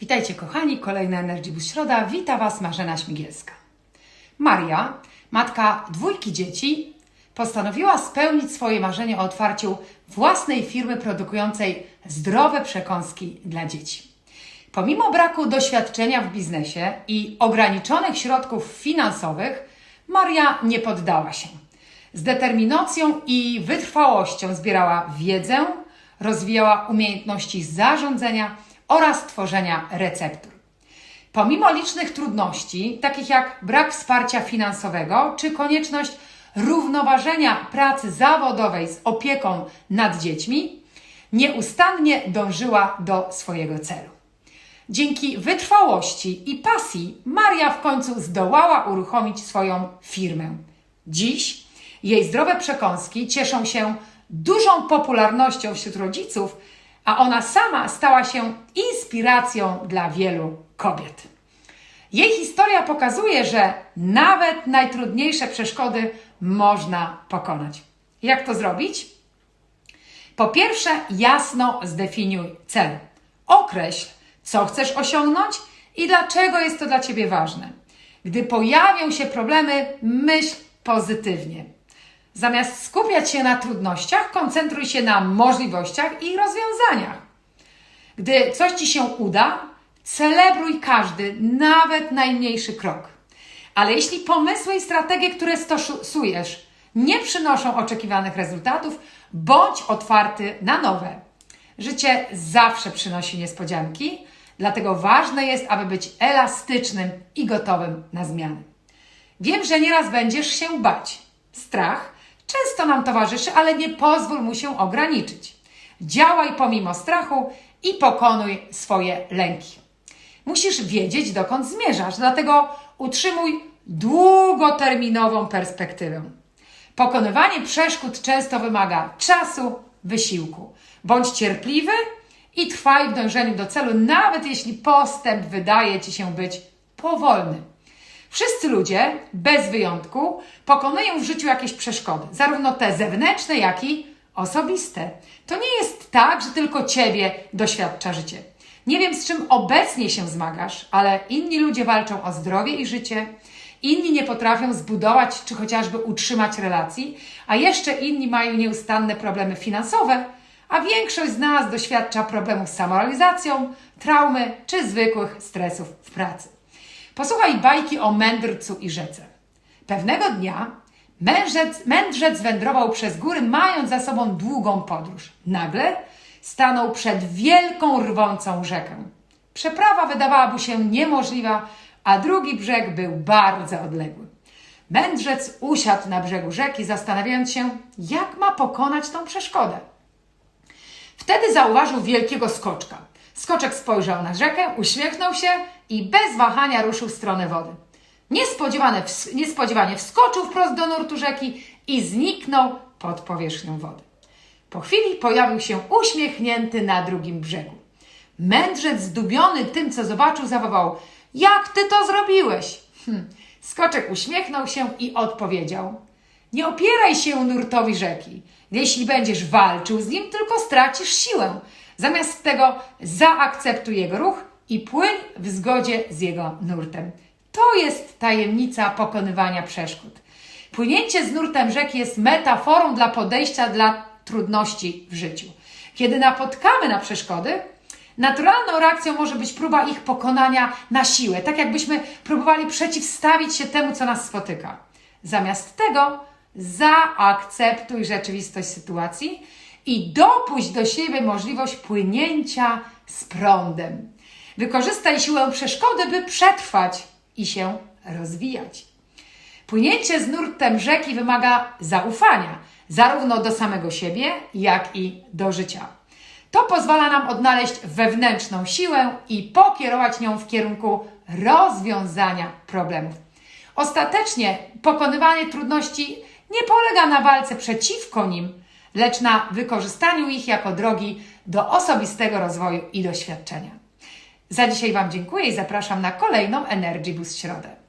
Witajcie kochani, kolejna Energy Boost Środa. Wita Was Marzena Śmigielska. Maria, matka dwójki dzieci, postanowiła spełnić swoje marzenie o otwarciu własnej firmy produkującej zdrowe przekąski dla dzieci. Pomimo braku doświadczenia w biznesie i ograniczonych środków finansowych, Maria nie poddała się. Z determinacją i wytrwałością zbierała wiedzę, rozwijała umiejętności zarządzania oraz tworzenia receptur. Pomimo licznych trudności, takich jak brak wsparcia finansowego czy konieczność równoważenia pracy zawodowej z opieką nad dziećmi, nieustannie dążyła do swojego celu. Dzięki wytrwałości i pasji Maria w końcu zdołała uruchomić swoją firmę. Dziś jej zdrowe przekąski cieszą się dużą popularnością wśród rodziców, a ona sama stała się inspiracją dla wielu kobiet. Jej historia pokazuje, że nawet najtrudniejsze przeszkody można pokonać. Jak to zrobić? Po pierwsze, jasno zdefiniuj cel. Określ, co chcesz osiągnąć i dlaczego jest to dla Ciebie ważne. Gdy pojawią się problemy, myśl pozytywnie. Zamiast skupiać się na trudnościach, koncentruj się na możliwościach i rozwiązaniach. Gdy coś Ci się uda, celebruj każdy, nawet najmniejszy krok. Ale jeśli pomysły i strategie, które stosujesz, nie przynoszą oczekiwanych rezultatów, bądź otwarty na nowe. Życie zawsze przynosi niespodzianki, dlatego ważne jest, aby być elastycznym i gotowym na zmiany. Wiem, że nieraz będziesz się bać. Strach często nam towarzyszy, ale nie pozwól mu się ograniczyć. Działaj pomimo strachu i pokonuj swoje lęki. Musisz wiedzieć, dokąd zmierzasz, dlatego utrzymuj długoterminową perspektywę. Pokonywanie przeszkód często wymaga czasu, wysiłku. Bądź cierpliwy i trwaj w dążeniu do celu, nawet jeśli postęp wydaje ci się być powolny. Wszyscy ludzie, bez wyjątku, pokonują w życiu jakieś przeszkody, zarówno te zewnętrzne, jak i osobiste. To nie jest tak, że tylko ciebie doświadcza życie. Nie wiem, z czym obecnie się zmagasz, ale inni ludzie walczą o zdrowie i życie, inni nie potrafią zbudować czy chociażby utrzymać relacji, a jeszcze inni mają nieustanne problemy finansowe, a większość z nas doświadcza problemów z samorealizacją, traumy czy zwykłych stresów w pracy. Posłuchaj bajki o mędrcu i rzece. Pewnego dnia mędrzec, mędrzec wędrował przez góry, mając za sobą długą podróż. Nagle stanął przed wielką, rwącą rzekę. Przeprawa wydawała mu się niemożliwa, a drugi brzeg był bardzo odległy. Mędrzec usiadł na brzegu rzeki, zastanawiając się, jak ma pokonać tą przeszkodę. Wtedy zauważył wielkiego skoczka. Skoczek spojrzał na rzekę, uśmiechnął się i bez wahania ruszył w stronę wody. Niespodziewanie, niespodziewanie wskoczył wprost do nurtu rzeki i zniknął pod powierzchnią wody. Po chwili pojawił się uśmiechnięty na drugim brzegu. Mędrzec zdumiony tym, co zobaczył, zawołał: Jak ty to zrobiłeś? Hm. Skoczek uśmiechnął się i odpowiedział: Nie opieraj się nurtowi rzeki. Jeśli będziesz walczył z nim, tylko stracisz siłę. Zamiast tego zaakceptuj jego ruch i płyń w zgodzie z jego nurtem. To jest tajemnica pokonywania przeszkód. Płynięcie z nurtem rzeki jest metaforą dla podejścia dla trudności w życiu. Kiedy napotkamy na przeszkody, naturalną reakcją może być próba ich pokonania na siłę, tak jakbyśmy próbowali przeciwstawić się temu, co nas spotyka. Zamiast tego zaakceptuj rzeczywistość sytuacji i dopuść do siebie możliwość płynięcia z prądem. Wykorzystaj siłę przeszkody, by przetrwać i się rozwijać. Płynięcie z nurtem rzeki wymaga zaufania, zarówno do samego siebie, jak i do życia. To pozwala nam odnaleźć wewnętrzną siłę i pokierować nią w kierunku rozwiązania problemów. Ostatecznie pokonywanie trudności nie polega na walce przeciwko nim, lecz na wykorzystaniu ich jako drogi do osobistego rozwoju i doświadczenia. Za dzisiaj Wam dziękuję i zapraszam na kolejną Energy Boost Środę.